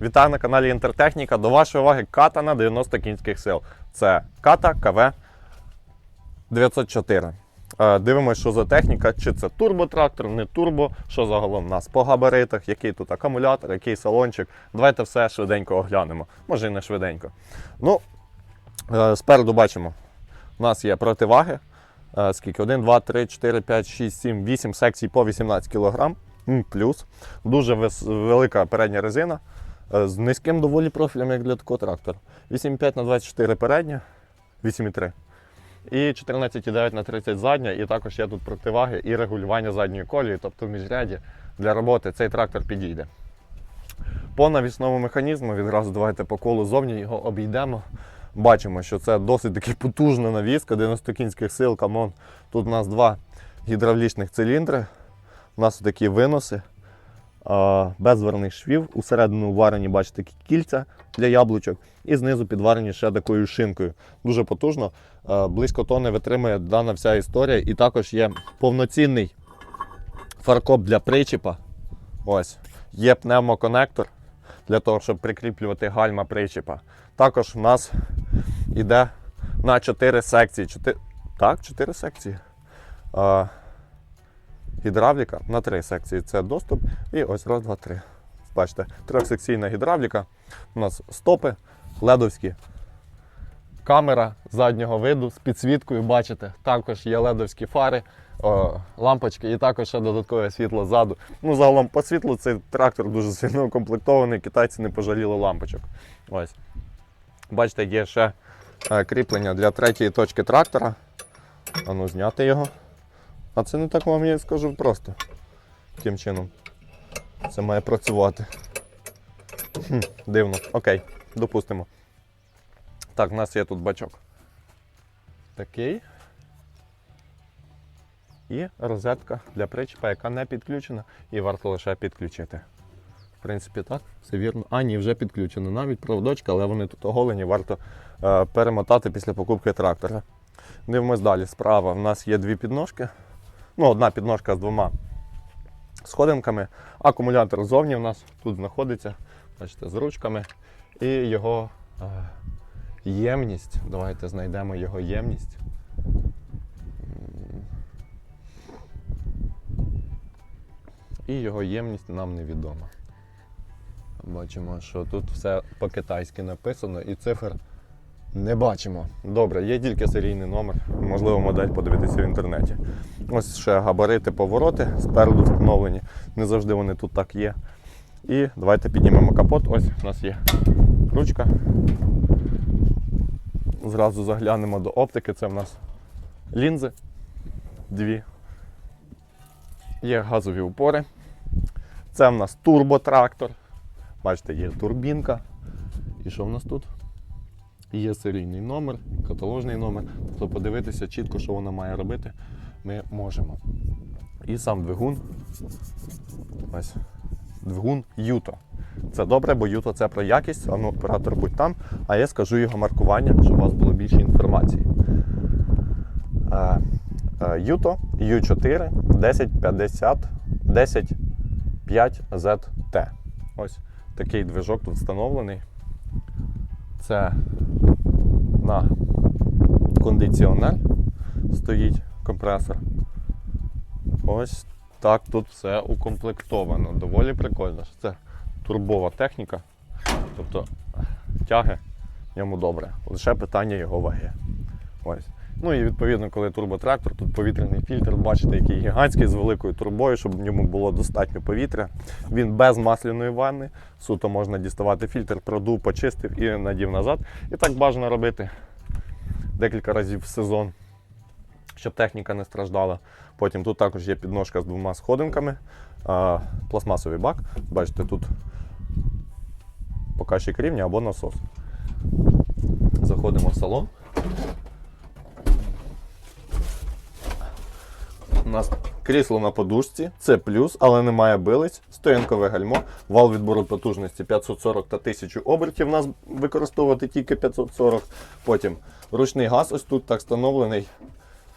Вітаю на каналі Інтертехніка. До вашої уваги ката на 90 кінських сил. Це ката КВ 904. Е, Дивимося, що за техніка, чи це турботрактор, не турбо, що загалом у нас по габаритах, який тут акумулятор, який салончик. Давайте все швиденько оглянемо. Може і не швиденько. Ну, е, спереду бачимо, у нас є противаги. Е, Скільки? 1, 2, 3, 4, 5, 6, 7, 8 секцій по 18 кг. Плюс. Дуже велика передня резина. Е, З низьким доволі профілем, як для такого трактора. 8,5 на 24 передня, 8,3. І 14,9 на 30 задня. І також є тут противаги і регулювання задньої колії, тобто в міжряді для роботи цей трактор підійде. По навісному механізму відразу давайте по колу зовні його обійдемо. Бачимо, що це досить таки потужна навіска, 90 кінських сил, камон. Тут у нас два гідравлічних циліндри, у нас такі виноси, без зверних швів. Усередину варені, бачите, такі кільця для яблучок. І знизу підварені ще такою шинкою. Дуже потужно. А, Близько тони витримує дана вся історія. І також є повноцінний фаркоп для причіпа. Ось. Є пневмоконектор для того, щоб прикріплювати гальма причіпа. Також у нас йде на 4 секції. 4... Так, 4 секції. Гідравліка на 3 секції. Це доступ. І ось раз, два, три. Бачите, трьохсекційна гідравліка. У нас стопи ледовські. Камера заднього виду з підсвіткою, бачите, також є ледовські фари, о, лампочки і також ще додаткове світло ззаду. Ну, загалом по світлу цей трактор дуже сильно укомплектований, китайці не пожаліли лампочок. Ось. Бачите, є ще е, кріплення для третьої точки трактора. А ну зняти його. А це не так вам я скажу просто. Яким чином це має працювати. Хм, дивно. Окей, допустимо. Так, у нас є тут бачок. Такий. І розетка для причепа, яка не підключена, і варто лише підключити. В принципі, так, все вірно. А, ні, вже підключено. Навіть проводочка, але вони тут оголені, варто е, перемотати після покупки трактора. Дивимось далі. Справа в нас є дві підножки. Ну, одна підножка з двома сходинками. Акумулятор ззовні в нас тут знаходиться, бачите, з ручками. І його е, ємність. Давайте знайдемо його ємність. І його ємність нам невідома. Бачимо, що тут все по-китайськи написано і цифр не бачимо. Добре, є тільки серійний номер, можливо, модель подивитися в інтернеті. Ось ще габарити, повороти спереду встановлені. Не завжди вони тут так є. І давайте піднімемо капот. Ось у нас є ручка. Зразу заглянемо до оптики. Це в нас лінзи. Дві. Є газові упори. Це в нас турботрактор. Бачите, є турбінка. І що в нас тут? Є серійний номер, каталожний номер. Тобто подивитися чітко, що вона має робити, ми можемо. І сам двигун. Ось. Двигун Юто. Це добре, бо Юто це про якість, а ну оператор будь там, а я скажу його маркування, щоб у вас було більше інформації. Е, е, Юто U4 1050 105 ZT. Ось такий движок тут встановлений. Це на кондиціонер стоїть компресор. Ось так тут все укомплектовано. Доволі прикольно. що Це турбова техніка. Тобто тяги в ньому добре. Лише питання його ваги. Ось. Ну і відповідно, коли турботрактор, тут повітряний фільтр, бачите, який гігантський з великою трубою, щоб в ньому було достатньо повітря. Він без масляної ванни. Суто можна діставати фільтр, продув, почистив і надів назад. І так бажано робити декілька разів в сезон, щоб техніка не страждала. Потім тут також є підножка з двома сходинками, пластмасовий бак. Бачите, тут показчик рівня або насос. Заходимо в салон. У нас крісло на подушці, це плюс, але немає билиць, стоянкове гальмо, вал відбору потужності 540 та 1000 обертів. У нас використовувати тільки 540. Потім ручний газ ось тут так встановлений.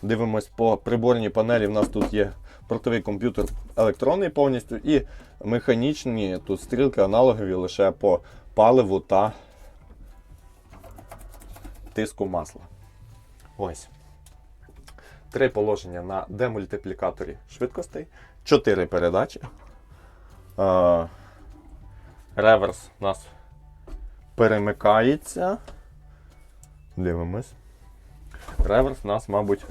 Дивимось по приборній панелі. У нас тут є портовий комп'ютер електронний повністю і механічні тут стрілки аналогові лише по паливу та тиску масла. Ось. Три положення на демультиплікаторі швидкостей, чотири передачі. Е, реверс у нас перемикається. Дивимось. Реверс у нас, мабуть,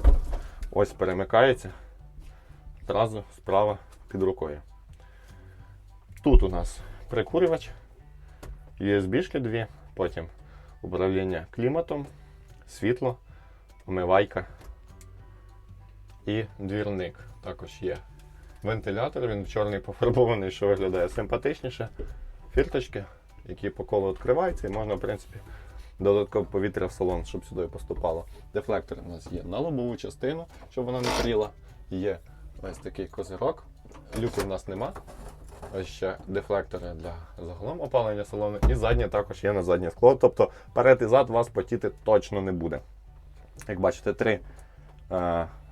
ось перемикається. Одразу справа під рукою. Тут у нас прикурювач, USB-шки дві, потім управління кліматом, світло, омивайка і двірник також є. Вентилятор, він чорний пофарбований, що виглядає симпатичніше. Фірточки, які по колу відкриваються, і можна, в принципі, додаткове повітря в салон, щоб сюди поступало. Дефлектор у нас є на лобову частину, щоб вона не горіла. Є ось такий козирок. Люку в нас нема. Ось ще дефлектори для загалом опалення салону. І заднє також є на заднє скло. Тобто перед і зад вас потіти точно не буде. Як бачите, три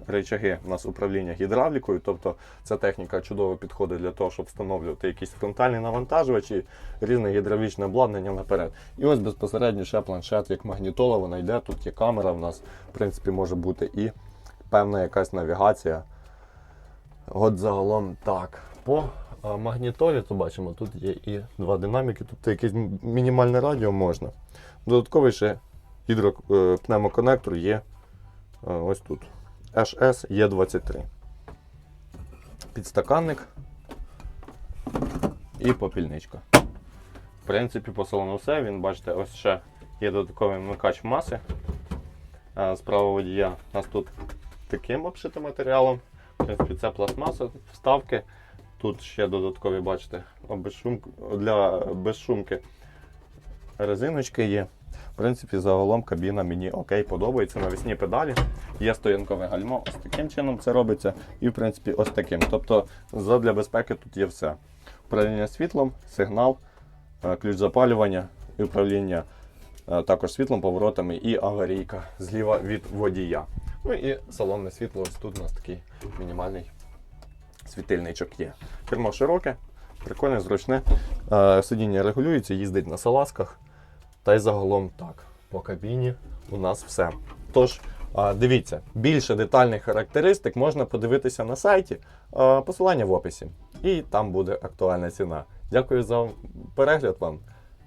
речаги у нас управління гідравлікою. Тобто ця техніка чудово підходить для того, щоб встановлювати якісь фронтальні навантажувачі, різне гідравлічне обладнання наперед. І ось безпосередньо ще планшет, як магнітола, вона йде. Тут є камера, в нас, в принципі, може бути і певна якась навігація. От загалом так. По магнітолі, то бачимо, тут є і два динаміки, тобто якесь мінімальне радіо можна. Додатковий ще гідро, е, є е, ось тут. HS E23. Підстаканник і попільничка. В принципі, по салону все. Він, бачите, ось ще є додатковий вмикач маси. Е, Справа водія у нас тут таким обшитим матеріалом. В принципі, це пластмаса, вставки. Тут ще додаткові, бачите, для безшумки резиночки є. В принципі, загалом кабіна мені окей, подобається. Навісні педалі. Є стоянкове гальмо, ось таким чином це робиться. І, в принципі, ось таким. Тобто, задля безпеки тут є все. Управління світлом, сигнал, е, ключ запалювання і управління е, також світлом, поворотами і аварійка зліва від водія. Ну і салонне світло, ось тут у нас такий мінімальний світильничок є. Кермо широке, прикольне, зручне. Е, Сидіння регулюється, їздить на салазках. Та й загалом так. По кабіні у нас все. Тож, дивіться, більше детальних характеристик можна подивитися на сайті. Посилання в описі. І там буде актуальна ціна. Дякую за перегляд вам.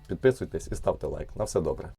Підписуйтесь і ставте лайк. На все добре.